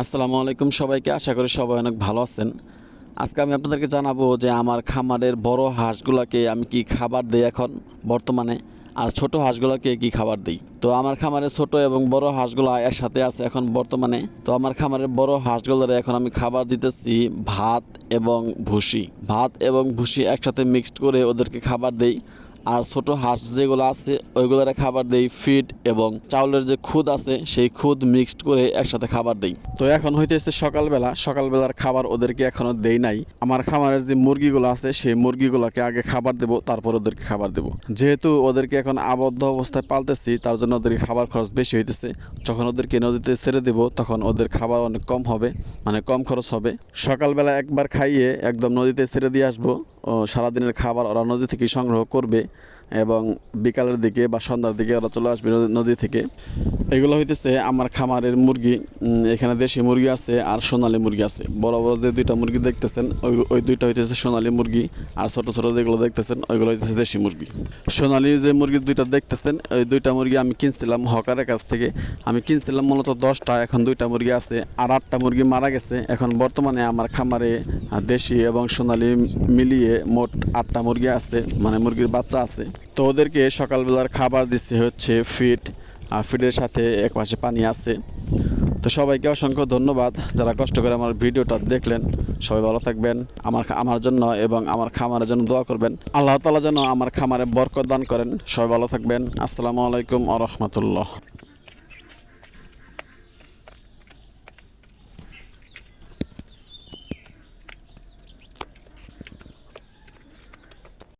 আসসালামু আলাইকুম সবাইকে। আশা করি সবাই অনেক ভালো আছেন। আজকে আমি আপনাদেরকে জানাব যে আমার খামারের বড় হাঁসগুলোকে আমি কি খাবার দিই এখন বর্তমানে, আর ছোট হাঁসগুলোকে কি খাবার দিই। তো আমার খামারে ছোট এবং বড় হাঁসগুলো একসাথে আছে এখন বর্তমানে। তো আমার খামারের বড় হাঁসগুলোর এখন আমি খাবার দিতেছি ভাত এবং ভুসি। ভাত এবং ভুসি একসাথে মিক্সড করে ওদেরকে খাবার দেই। আর ছোট হাঁস যেগুলো আছে, ওইগুলোর খাবার দেই ফিড এবং চাউলের যে খুদ আছে, সেই খুদ মিক্সড করে একসাথে খাবার দেই। তো এখন হইতেছে সকালবেলা, সকালবেলার খাবার ওদেরকে এখনও দেই নাই। আমার খামারের যে মুরগিগুলো আছে, সেই মুরগিগুলোকে আগে খাবার দেবো, তারপর ওদেরকে খাবার দেবো। যেহেতু ওদেরকে এখন আবদ্ধ অবস্থায় পালতেছি, তার জন্য ওদেরকে খাবার খরচ বেশি হইতেছে। যখন ওদেরকে নদীতে ছেড়ে দেবো, তখন ওদের খাবার অনেক কম হবে মানে কম খরচ হবে। সকালবেলা একবার খাইয়ে একদম নদীতে ছেড়ে দিয়ে আসব। সারাদিনের খাবার ওরা নদী থেকে সংগ্রহ করবে এবং বিকালের দিকে বা সন্ধ্যার দিকে ওরা চলে আসবে নদী থেকে। এগুলো হইতেছে আমার খামারের মুরগি। এখানে দেশি মুরগি আছে আর সোনালি মুরগি আছে। বড় বড় যে দুইটা মুরগি দেখতেছেন, ওই ওই দুইটা হইতেছে সোনালী মুরগি আর ছোট ছোট যেগুলো দেখতেছেন, ওইগুলো হইতেছে দেশি মুরগি। সোনালি যে মুরগি দুইটা দেখতেছেন, ওই দুইটা মুরগি আমি কিনছিলাম হকারের কাছ থেকে। আমি কিনছিলাম মূলত দশটা, এখন দুইটা মুরগি আছে আর আটটা মুরগি মারা গেছে। এখন বর্তমানে আমার খামারে দেশি এবং সোনালি মিলিয়ে মোট আটটা মুরগি আছে মানে মুরগির বাচ্চা আছে। তো ওদেরকে সকালবেলার খাবার দিচ্ছে হচ্ছে ফিট ফিডের সাথে এক পাশে পানি আছে। তো সবাইকে অসংখ্য ধন্যবাদ যারা কষ্ট করে আমার ভিডিওটা দেখলেন। সবাই ভালো থাকবেন, আমার আমার জন্য এবং আমার খামারের জন্য দোয়া করবেন। আল্লাহ তালা যেন আমার খামারে বরকত দান করেন। সবাই ভালো থাকবেন। আসসালামু আলাইকুম আ রহমতুল্লাহ।